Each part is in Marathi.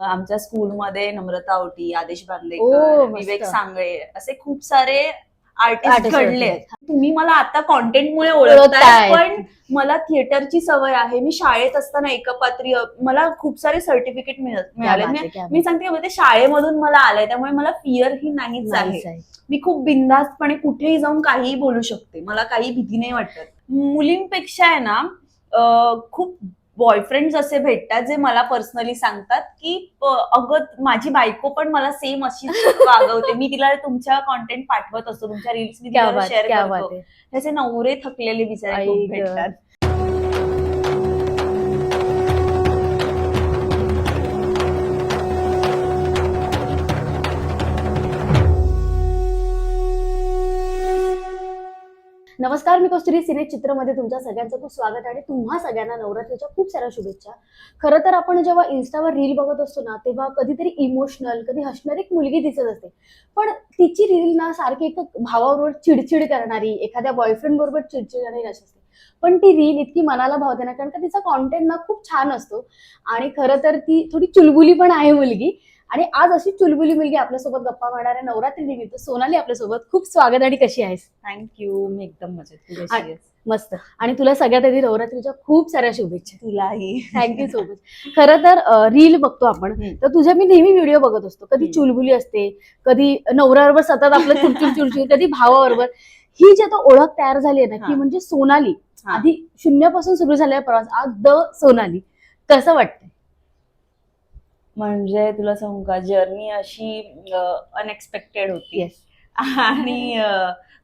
आमच्या स्कूलमध्ये नम्रता औटी आदेश मस्त. विवेक सांगळे असे खूप सारे आर्टिस्ट घडले तुम्ही मला आता कॉन्टेंटमुळे ओळखताय. ओळखताय. पण मला थिएटरची सवय आहे. मी शाळेत असताना एकपात्रीय मला खूप सारे सर्टिफिकेट मिळाले मी- सांगते का, ते शाळेमधून मला आलंय त्यामुळे मला फिअर ही नाहीच आहे. मी खूप बिनधास्तपणे कुठेही जाऊन काहीही बोलू शकते. मला काही भीती नाही वाटत. मुलींपेक्षा आहे ना खूप बॉयफ्रेंड असे भेटतात जे मला पर्सनली सांगतात की अगं माझी बायको पण मला सेम अशी वागवते. मी तिला तुमच्या कॉन्टेंट पाठवत असतो तुमच्या रील्स मी तिला शेअर करतो. त्याचे नवरे थकलेले बिचारे गं. भेटतात. नमस्कार मी कस्तुरी सिने चित्रमध्ये तुमच्या सगळ्यांचं खूप स्वागत आणि तुम्हा सगळ्यांना नवरात्रीच्या खूप साऱ्या शुभेच्छा. खरं तर आपण जेव्हा इन्स्टावर रील बघत असतो ना तेव्हा कधीतरी इमोशनल कधी हसणारी एक मुलगी दिसत असते. पण तिची रील ना सारखी एक भावाबरोबर चिडचिड करणारी एखाद्या बॉयफ्रेंड बरोबर चिडचिड करणारी अशी असते. पण ती रील इतकी मनाला भावते ना कारण का तिचा कॉन्टेंट ना खूप छान असतो. आणि खरं तर ती थोडी चुलबुली पण आहे मुलगी. आणि आज अशी चुलबुली मुलगी आपल्यासोबत गप्पा मारणाऱ्या नवरात्री निमित्त सोनाली आपल्यासोबत खूप स्वागत आणि कशी आहेस? थँक्यू मी एकदम मजेत? मस्त. आणि तुला सगळ्यात आधी नवरात्रीच्या खूप साऱ्या शुभेच्छा. तुलाही. थँक्यू सो मच खरं तर रील बघतो आपण. तर तुझ्या मी नेहमी व्हिडिओ बघत असतो. कधी. चुलबुली असते कधी नवऱ्याबरोबर सतत आपलं चुरचुर चुरचुर कधी भावाबरोबर. ही जी आता ओळख तयार झाली आहे ना की. म्हणजे सोनाली. आधी शून्यापासून सुरू झालेला प्रवास आज द सोनाली. कसं वाटतंय? म्हणजे तुला सांगू का जर्नी अशी अनएक्सपेक्टेड होती. येस आणि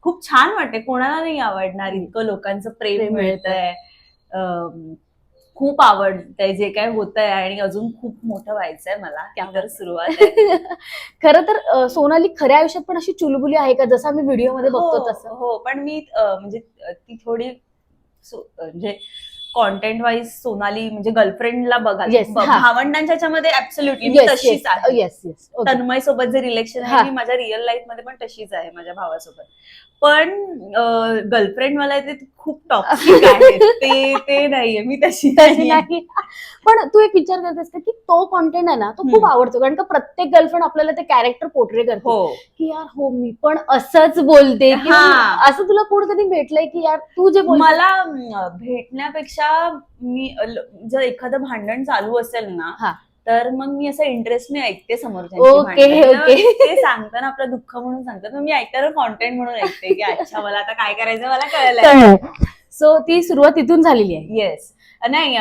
खूप छान वाटते. कोणाला नाही आवडणार इतकं लोकांचं प्रेम मिळतंय. अं, खूप आवडतंय जे काय होतंय आणि अजून खूप मोठं व्हायचंय मला. ही तर सुरुवात आहे. खरं तर सोनाली खऱ्या आयुष्यात पण अशी चुलबुली आहे का? जसं आम्ही व्हिडिओमध्ये बघतो हो, तसं. हो पण मी म्हणजे ती थोडी म्हणजे कॉन्टेंट वाईज सोनाली म्हणजे गर्लफ्रेंडला बघा. Yes, हा. भावंडांच्या ह्याच्यामध्ये ऍब्सोल्युटली येस तशीच आहे. येस येस तन्मय सोबत जे रिलेशन हा. आहे मी माझ्या रिअल लाईफमध्ये पण तशीच आहे माझ्या भावासोबत. पण गर्लफ्रेंड मला ते खूप टॉक्सिक आहे. ते ते नाहीये. मी तशी तशी नाहीये. नाही. पण तू एक विचार करतेस का की तो कॉन्टेंट आहे ना तो खूप हम्म. आवडतो. कारण का प्रत्येक गर्लफ्रेंड आपल्याला ते कॅरेक्टर पोर्ट्रे करते. हो. की यार हो मी पण असंच बोलते. किंवा हा. असं तुला कोण कधी भेटलंय की यार तू जे बोल मला अं, भेटण्यापेक्षा मी अं, ल- जर एखादं भांडण चालू असेल. ना तर मग मी असं इंटरेस्टने ऐकते समोर ओके, ओके. ते सांगताना आपलं दुःख म्हणून सांगतात. मी ऐकताना कॉन्टेंट म्हणून ऐकते की अच्छा मला आता काय करायचं मला कळलंय. सो ती सुरुवात इथून झालेली आहे. येस नाही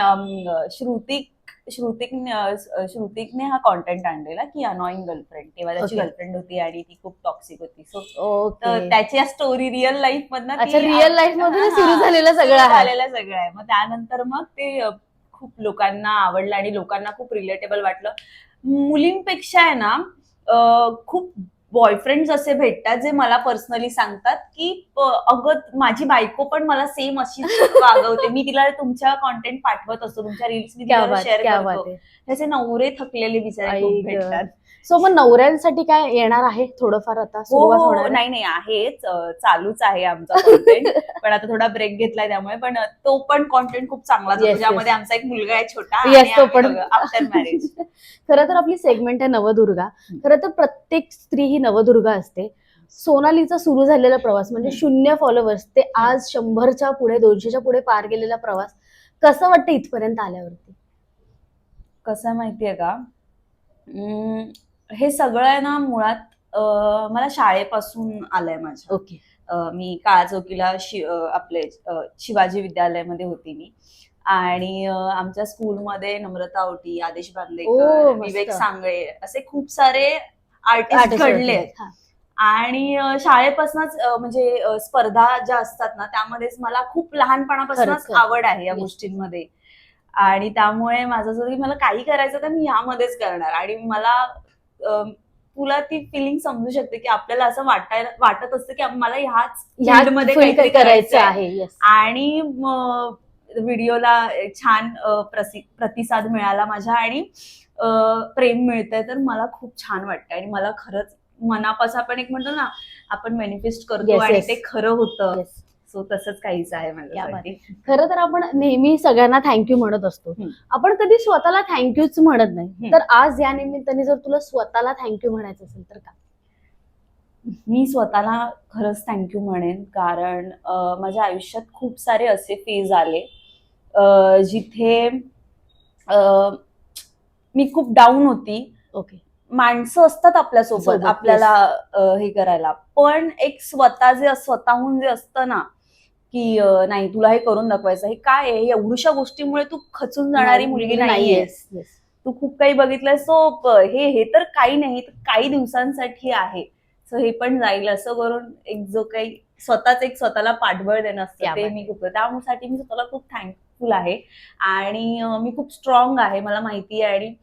श्रुतिक श्रुतिक श्रुतिकने हा कॉन्टेंट आणलेला की अनॉइंग गर्लफ्रेंड तेव्हा त्याची. गर्लफ्रेंड होती आणि ती खूप टॉक्सिक होती. सो ओके त्याची स्टोरी रिअल लाईफ मधनं अच्छा, real life मधून सुरू झालेलं सगळं. झालेलं सगळं आहे. मग त्यानंतर मग ते खूप लोकांना आवडलं आणि लोकांना खूप रिलेटेबल वाटलं. मुलींपेक्षा आहे ना खूप बॉयफ्रेंड असे भेटतात जे मला पर्सनली सांगतात की अगं माझी बायको पण मला सेम अशी वागवते. मी तिला तुमच्या कॉन्टेंट पाठवत असतो तुमच्या रील्स मी तिला शेअर करतो. त्याचे नवरे थकलेले बिचारे गं. भेटतात. सो मग नवऱ्यांसाठी काय येणार आहे थोडंफार आता? हो सुरुवात हो, होणार? नाही नाही आहेच. चालूच आहे आमचा कॉन्टेंट पण आता थोडा ब्रेक घेतलाय त्यामुळे. पण तो पण कॉन्टेंट खूप चांगला ज्यामध्ये आमचा एक मुलगा आहे छोटा तो पण. आफ्टर मॅरेज खरं तर आपली सेगमेंट आहे नवदुर्गा. खरं तर प्रत्येक स्त्री ही नवदुर्गा असते. सोनालीचा सुरू झालेला प्रवास म्हणजे. शून्य फॉलोअर्स ते आज शंभरच्या पुढे दोनशेच्या पुढे पार गेलेला प्रवास कसं वाटतं इथपर्यंत आल्यावरती? कसं आहे माहितीये का? हे सगळं आहे ना मुळात मला शाळेपासून आलंय माझ्या. ओके. मी काळा चौकीला शि आपले शिवाजी विद्यालयामध्ये होती मी. आणि आमच्या स्कूलमध्ये नम्रता औटी आदेश बांदेकर. विवेक सांगळे असे खूप सारे आर्टिस्ट घडले. आणि शाळेपासूनच म्हणजे स्पर्धा ज्या असतात ना त्यामध्येच मला खूप लहानपणापासूनच. आवड आहे या. गोष्टींमध्ये आणि त्यामुळे माझं असं की मला काही करायचं तर मी यामध्येच करणार आणि मला तुला ती फिलिंग समजू शकते की आपल्याला असं वाटायला वाटत असतं की मला ह्याच मध्ये काहीतरी करायचं आहे. आणि व्हिडिओला छान प्रतिसाद मिळाला माझ्या आणि प्रेम मिळतंय तर मला खूप छान वाटतं आणि मला खरंच मनापासून आपण एक म्हणतो ना आपण मॅनिफेस्ट करतो Yes, आणि yes. ते खरं होतं. सो तसंच काहीच आहे क्या माझ्यासाठी खरं तर आपण नेहमी सगळ्यांना थँक्यू म्हणत असतो. हम्म. आपण कधी स्वतःला थँक्यूच म्हणत नाही. हम्म. तर आज या निमित्ताने जर तुला स्वतःला थँक्यू म्हणायचं असेल तर का मी स्वतःला खरंच थँक्यू म्हणेन. कारण अं, माझ्या आयुष्यात खूप सारे असे फेज आले. अं, जिथे अं, मी खूप डाऊन होती. ओके माणसं असतात आपल्यासोबत सोबत, आपल्याला हे करायला. पण एक स्वतः जे स्वतःहून जे असतं ना की नाही तुला हे करून दाखवायचं हे काय आहे? एवढ्याशा गोष्टीमुळे तू खचून जाणारी मुलगी नाहीये. Yes, yes. तू खूप काही बघितलंय सो हे हे तर काही नाही तर काही दिवसांसाठी आहे. सो हे पण जाईल असं करून एक जो काही स्वतःच एक स्वतःला पाठबळ देणं असतं ते. मी खूप त्यासाठी मी स्वतःला खूप थँकफुल आहे. आणि मी खूप स्ट्रॉंग आहे मला माहिती आहे. आणि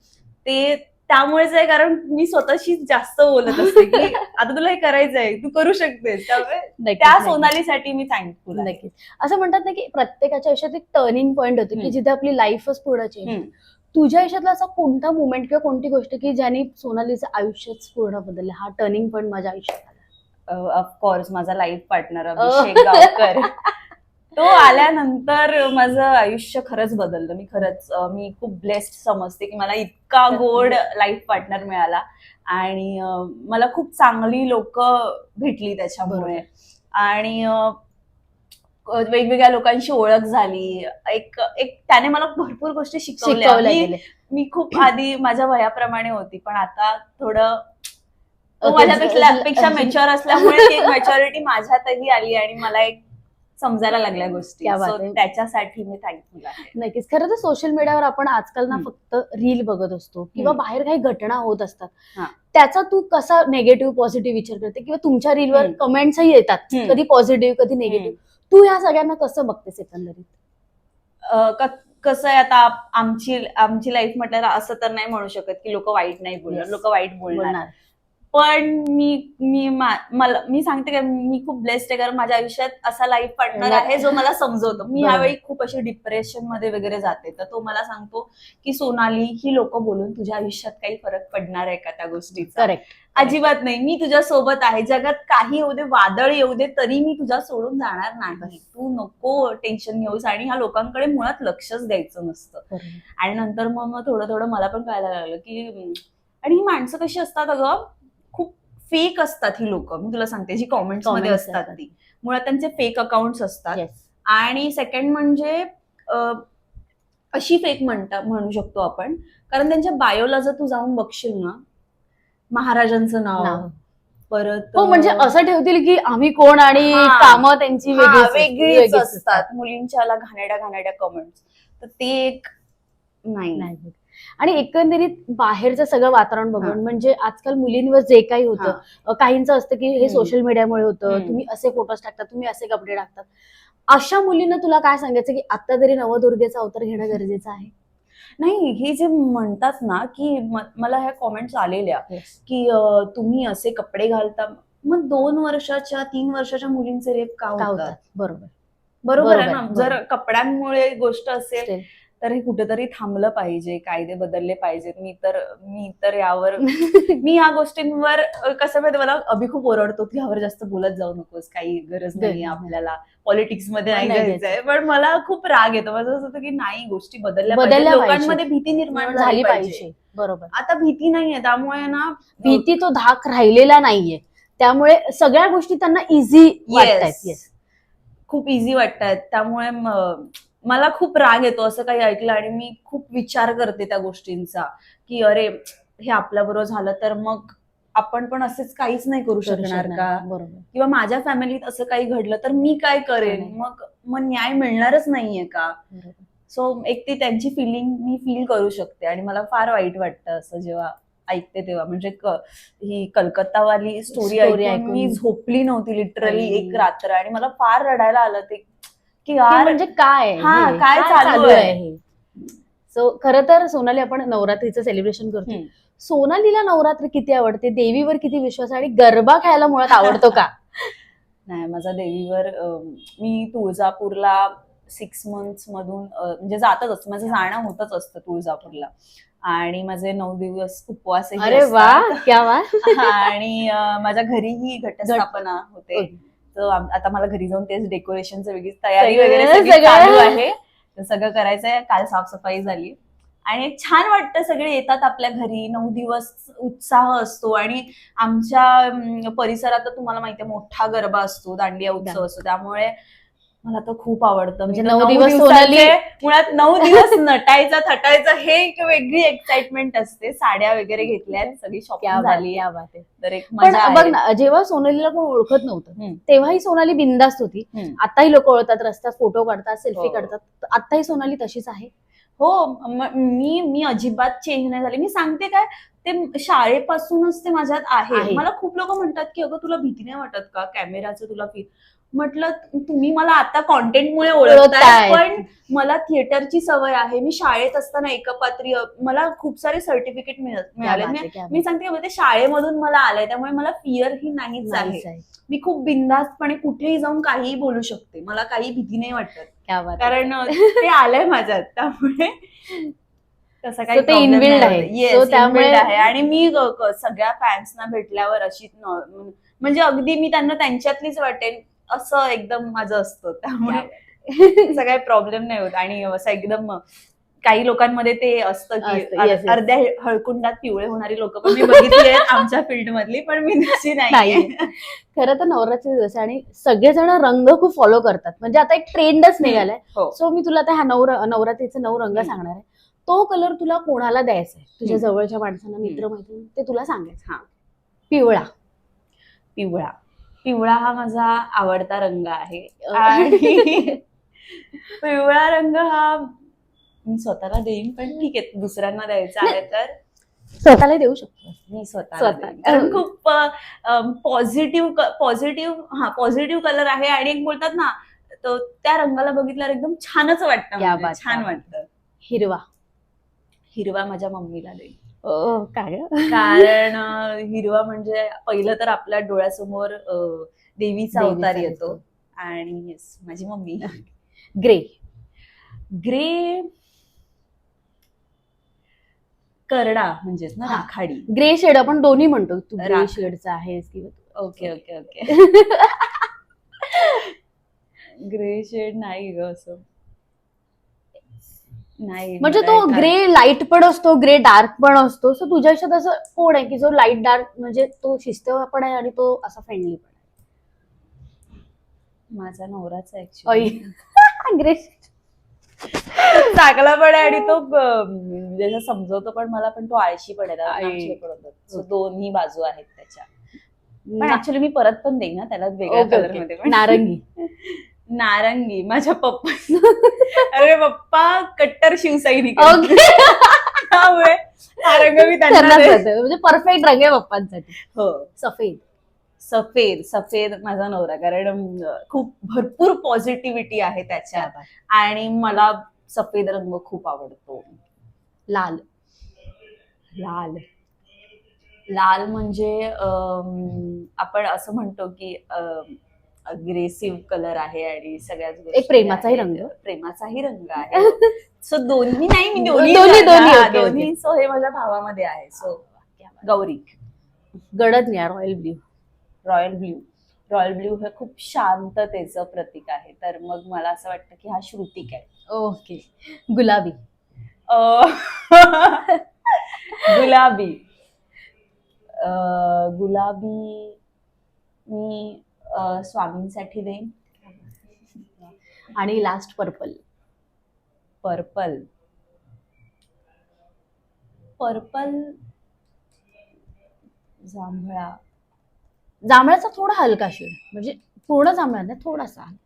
ते त्यामुळेच आहे कारण मी स्वतःशी जास्त बोलत असते की आता तुला हे करायचं आहे तू करू शकतेस. त्यामुळे नक्कीच, त्या. सोनालीसाठी मी थँकफुल नक्कीच. असं म्हणतात ना की प्रत्येकाच्या आयुष्यात एक टर्निंग पॉईंट होते की. जिथे आपली लाईफच पुढे चेंज. तुझ्या आयुष्यातला असा कोणता मुवमेंट किंवा कोणती गोष्ट की ज्याने सोनालीचं आयुष्यच पूर्ण बदललं? हा टर्निंग पॉईंट माझ्या आयुष्यात ऑफकोर्स माझा लाईफ पार्टनर अभिषेक गावकर. तो आल्यानंतर माझं आयुष्य खरंच बदललं. मी खरंच मी खूप ब्लेस्ड समजते की मला इतका गोड लाईफ पार्टनर मिळाला. आणि मला खूप चांगली लोक भेटली त्याच्यामुळे. आणि वेगवेगळ्या लोकांशी ओळख झाली. एक एक त्याने मला भरपूर गोष्टी शिकवल्या. मी- मी खूप आधी माझ्या वयाप्रमाणे होती पण आता थोडं माझ्यापेक्षा ज- पेक्षा मेच्युअर असल्यामुळे मेच्युरिटी माझ्यातही आली आणि मला एक समजायला लागल्या गोष्टी. त्याच्यासाठी मी थँकफुल आहे नक्कीच खरं तर सोशल मीडियावर आपण आजकाल ना. फक्त रील बघत असतो किंवा. बाहेर काही घटना होत असतात हा. त्याचा तू कसा नेगेटिव्ह पॉझिटिव्ह विचार करते किंवा तुमच्या रीलवर. कमेंट्सही येतात. कधी पॉझिटिव्ह कधी निगेटिव्ह तू या सगळ्यांना कसं बघतेस एकंदरीत कसं आहे आता आमची आमची लाईफ म्हटल्यावर असं तर नाही म्हणू शकत की लोक वाईट नाही बोलणार. लोक वाईट बोलणार पण मी मी मला मी सांगते का मी खूप ब्लेस्ड आहे कारण माझ्या आयुष्यात असा लाईफ पार्टनर आहे जो मला समजवतो. मी. ह्यावेळी खूप अशी डिप्रेशनमध्ये वगैरे जाते. तर तो मला सांगतो की सोनाली ही लोक बोलून तुझ्या आयुष्यात काही फरक पडणार आहे का त्या गोष्टीचा? अजिबात नाही. मी तुझ्या सोबत आहे. जगात काही येऊ दे वादळ येऊ दे तरी मी तुझ्या सोडून जाणार नाही. तू नको टेन्शन घेऊस आणि ह्या लोकांकडे मुळात लक्षच द्यायचं नसतं. आणि नंतर मग थोडं थोडं मला पण कळायला लागलं की आणि ही माणसं कशी असतात अगं? फेक असतात ही लोक. मी तुला सांगते जी कॉमेंट्समध्ये असतात. ती. मुळात त्यांचे फेक अकाउंट्स असतात. आणि सेकंड म्हणजे अशी फेक म्हणता म्हणू शकतो आपण. कारण त्यांच्या बायोला जर तू जाऊन बघशील ना महाराजांचं नाव. परत हो म्हणजे असं ठेवतील की आम्ही कोण आणि. कामं त्यांची वेगळीच वेगळीच असतात. मुलींच्या घाणेड्या घाणेड्या कमेंट्स तर ते एक नाही. आणि एकंदरीत बाहेरचं सगळं वातावरण. बघून म्हणजे आजकाल मुलींवर जे काही होतं काहींचं असतं की हे. सोशल मीडियामुळे होतं. तुम्ही असे फोटोज टाकता तुम्ही असे कपडे टाकतात अशा मुलींना तुला काय सांगायचं की आता तरी नवदुर्गेचा अवतार घेणं गरजेचं आहे नाही हे जे म्हणतात ना की मला ह्या कॉमेंट्स आलेल्या की तुम्ही असे कपडे घालता मग दोन वर्षाच्या तीन वर्षाच्या मुलींचे रेप का होतात बरोबर बरोबर आहे ना. जर कपड्यांमुळे गोष्ट असेल. तर हे कुठेतरी थांबलं पाहिजे कायदे बदलले पाहिजेत. मी तर मी तर यावर मी या गोष्टींवर कसं माहिती मला? अभि खूप ओरडतो की यावर जास्त बोलत जाऊ नकोस काही गरज नाही. आपल्याला. पॉलिटिक्समध्ये नाही पण मला खूप राग येतो. माझं असं होतं की नाही गोष्टी बदलल्या बदलल्या. लोकांमध्ये भीती निर्माण झाली पाहिजे. बरोबर. आता भीती नाहीये. त्यामुळे ना भीती तो धाक राहिलेला नाहीये. त्यामुळे सगळ्या गोष्टी त्यांना इझी वाटतात येस खूप इझी वाटतात त्यामुळे मला खूप राग येतो असं काही ऐकलं आणि मी खूप विचार करते त्या गोष्टींचा की अरे हे आपल्या बरोबर झालं तर मग आपण पण असंच काहीच नाही करू शकणार का? बरोबर. किंवा माझ्या फॅमिलीत असं काही घडलं तर मी काय करेन. मग मग न्याय मिळणारच नाहीये का? सो एक ती त्यांची फिलिंग मी फील करू शकते आणि मला फार वाईट वाटतं असं जेव्हा ऐकते तेव्हा. म्हणजे ही कलकत्तावाली स्टोरी ऐकून मी. झोपली नव्हती लिटरली. एक रात्र आणि मला फार रडायला आलं. ते की यार म्हणजे काय? हा, हे? काय चालू आहे? हे? सो खरं तर सोनाली आपण नवरात्रीचं सेलिब्रेशन करतो हम्म. सोनालीला नवरात्री किती आवडते? देवीवर किती विश्वास आहे? आणि गरबा खेळायला मुळात आवडतो का? नाही माझा देवीवर अं, मी तुळजापूरला सिक्स मंथ्स मधून अं, म्हणजे जातच असतं. माझं जाणं होतच असतं तुळजापूरला. आणि माझे नऊ दिवस उपवासही अरे वा असतात. क्या वा आणि अं, माझ्या घरीही घटस्थापना होते. तर आता मला घरी जाऊन तेच डेकोरेशनचं वेगळीच तयारी वगैरे सगळी. चालू आहे. तर सगळं करायचंय. काल साफसफाई झाली. आणि छान वाटतं सगळे येतात आपल्या घरी. नऊ दिवस उत्साह असतो. आणि आमच्या परिसरात तुम्हाला माहितीये मोठा गरबा असतो. दांडिया उत्सव असतो. त्यामुळे मला तर खूप आवडतं म्हणजे नऊ दिवस सोनाली- मुळात नऊ दिवस नटायचं थटायचं हे एक वेगळी एक्साइटमेंट असते साड्या वगैरे घेतल्यात सगळी शॉपिंग झाली तर एक बघ. ना जेव्हा सोनालीला कोण ओळखत नव्हतं. तेव्हाही सोनाली बिंदास्त होती. आताही लोक ओळखतात रस्त्यात फोटो काढतात सेल्फी हो. काढतात आताही सोनाली तशीच आहे हो म- मी अजिबात चेंज नाही झाले मी सांगते काय ते शाळेपासूनच ते माझ्यात आहे आहे. मला खूप लोक म्हणतात की अगं तुला भीती नाही वाटत का कॅमेराचं तुला फी म्हटलं तुम्ही मला आता कॉन्टेंटमुळे ओळखताय. पण मला थिएटरची सवय आहे. मी शाळेत असताना एकपात्री मला खूप सारे सर्टिफिकेट मिळाले मी- सांगते ते शाळेमधून मला आलंय त्यामुळे मला फिअर ही नाहीच आहे. मी खूप बिंदास्तपणे कुठेही जाऊन काहीही बोलू शकते. मला काही भीती नाही वाटत. कारण ते आलंय माझ्यात त्यामुळे तसं काही त्यामुळे- आहे. आणि मी सगळ्या फॅन्सना भेटल्यावर अशी म्हणजे अगदी मी त्यांना त्यांच्यातलीच वाटेन. असं एकदम माझं असतं. त्यामुळे असा काही प्रॉब्लेम नाही होत. आणि असं एकदम काही लोकांमध्ये ते असतं की. अर्ध्या हळकुंडात पिवळे होणारी लोक पण मी बघितली आहेत आमच्या फील्ड मधली पण मी तशी नाही. खरं तर नवरात्री दिवस आणि सगळेजण रंग खूप फॉलो करतात. म्हणजे आता एक ट्रेंडच निघालाय. हो. सो मी तुला आता ह्या नऊ नवरात्रीचे नऊ रंग. सांगणार आहे. तो कलर तुला कोणाला द्यायचा आहे? तुझ्या. जवळच्या माणसांना मित्र मैत्रिणी ते तुला सांगायचं. हा. पिवळा. पिवळा. पिवळा हा माझा आवडता रंग आहे. आणि पिवळा रंग हा मी स्वतःला देईन पण ठीक आहे दुसऱ्यांना द्यायचा आहे तर. स्वतःला देऊ शकतो. मी स्वतः. स्वतः. कारण खूप पॉझिटिव्ह पॉझिटिव्ह हा पॉझिटिव्ह कलर आहे आणि एक बोलतात ना तो त्या रंगाला बघितल्यावर एकदम छानच वाटतं म्हणजे, छान. वाटतं. हिरवा. हिरवा माझ्या मम्मीला देईन. ओ, काय? कारण हिरवा म्हणजे पहिलं तर आपल्या डोळ्यासमोर देवीचा अवतार. येतो आणि माझी मम्मी ग्रे ग्रे करडा म्हणजेच ना. राखाडी ग्रे शेड आपण दोन्ही म्हणतो तू ग्रे. शेडचा आहेस किंवा okay okay okay grey shade नाही ग असं नाही म्हणजे तो ग्रे लाइट पण असतो ग्रे डार्क पण असतो. सो तुझ्या आयुष्यात असं कोण आहे की जो लाइट डार्क म्हणजे तो शिस्त पण आहे आणि तो असा फ्रेंडली पण माझा नवराच आहे ग्रे चांगला पण आहे आणि तो म्हणजे असं समजवतो पण मला पण तो आळशी पण आहे. दोन्ही बाजू आहेत त्याच्या. पण ऍक्च्युली मी परत पण देईन ना त्याला वेगळ्या कलर. मध्ये नारंगी. नारंगी माझ्या पप्पा अरे पप्पा कट्टर शिवसैनिक त्यामुळे मी त्यांना. म्हणजे परफेक्ट रंग आहे पप्पांसाठी. हो. सफेद. सफेद सफेद माझा नवरा कारण अं, खूप भरपूर पॉझिटिव्हिटी आहे त्याच्यात. आणि मला सफेद रंग खूप आवडतो. लाल. लाल. लाल म्हणजे अं, आपण असं म्हणतो की अग्रेसिव्ह कलर आहे आणि सगळ्याच गोष्टी एक प्रेमाचाही आहेत. रंग. प्रेमाचाही रंग आहे. सो दोन्ही नाही मी दोन्ही दोन्ही- दोन्ही, हा, सो हे माझ्या भावामध्ये आहे. सो गौरी. गडद नाही royal blue royal blue royal blue हे खूप शांततेचं प्रतीक आहे. तर मग मला असं वाटतं की हा श्रुतिक आहे. ओके. गुलाबी. अं, गुलाबी. अं, गुलाबी मी स्वामींसाठी देईन. आणि लास्ट पर्पल पर्पल पर्पल जांभळा. जांभळाचा थोडा हलका शेड म्हणजे पूर्ण जांभळा नाही थोडासा हलका.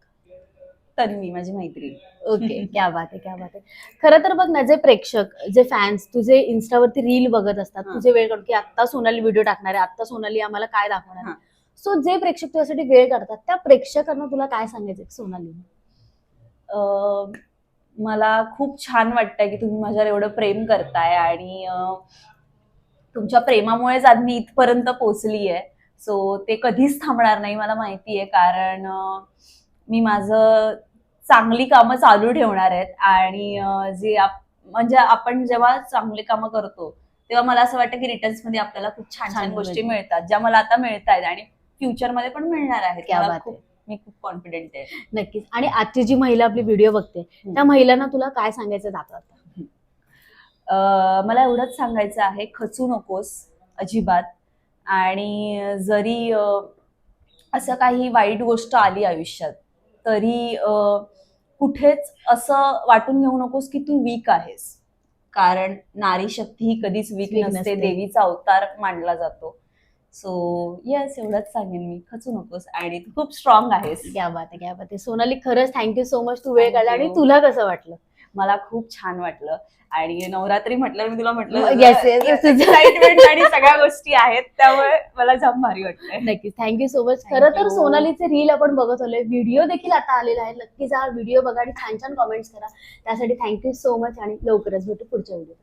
तन्वी माझी मैत्रीण. ओके क्या बात आहे क्या बात आहे. खरं तर बघ ना जे प्रेक्षक जे फॅन्स तुझे इन्स्टावरती रील बघत असतात. तुझे वेळ काढून की आत्ता सोनाली व्हिडिओ टाकणार आहे आत्ता सोनाली आम्हाला काय दाखवणार. सो जे प्रेक्षक तुझ्यासाठी वेळ काढतात त्या प्रेक्षकांना तुला काय सांगायचं सोनाली मला खूप छान वाटतंय की तुम्ही माझ्यावर एवढं प्रेम करताय आणि तुमच्या प्रेमामुळेच आज मी इथपर्यंत पोचली आहे सो ते कधीच थांबणार नाही मला माहिती आहे कारण मी माझं चांगली कामं चालू ठेवणार आहेत आणि जे आप- म्हणजे आपण जेव्हा चांगली कामं करतो तेव्हा मला असं वाटतं की रिटर्न्समध्ये आपल्याला खूप छान छान गोष्टी मिळतं. मिळतात ज्या मला आता मिळत आहेत आणि फ्युचरमध्ये पण मिळणार आहेत. खूप मी खूप कॉन्फिडेंट आहे. नक्कीच. आणि आजची जी महिला आपली व्हिडिओ बघते त्या महिलांना तुला काय सांगायचं जातं मला एवढंच सांगायचं आहे खचू नकोस अजिबात. आणि जरी असं काही वाईट गोष्ट आली आयुष्यात तरी कुठेच असं वाटून घेऊ नकोस की तू वीक आहेस. कारण नारी शक्ती ही कधीच वीक नसते. देवीचा अवतार मानला जातो. सो येस एवढंच सांगेन मी. खचू नकोस. आणि तू खूप स्ट्रॉंग आहेस. क्या बात आहे क्या बात आहे सोनाली खरंच थँक्यू सो मच तू वेळ Thank काढला आणि you. तुला कसं वाटलं? मला खूप छान वाटलं. आणि नवरात्री म्हटलं मी तुला म्हटलं Yes, yes, yes. एक्साइटमेंट आणि सगळ्या गोष्टी आहेत त्यामुळे मला जाम भारी वाटतंय. नक्कीच. थँक्यू सो मच खरं तर you. सोनालीचे रील आपण बघत आलोय. व्हिडिओ देखील आता आलेला आहे. नक्कीच हा व्हिडिओ बघा आणि छान छान कॉमेंट्स करा. त्यासाठी थँक्यू सो मच आणि लवकरच भेटू पुढच्या व्हिडिओ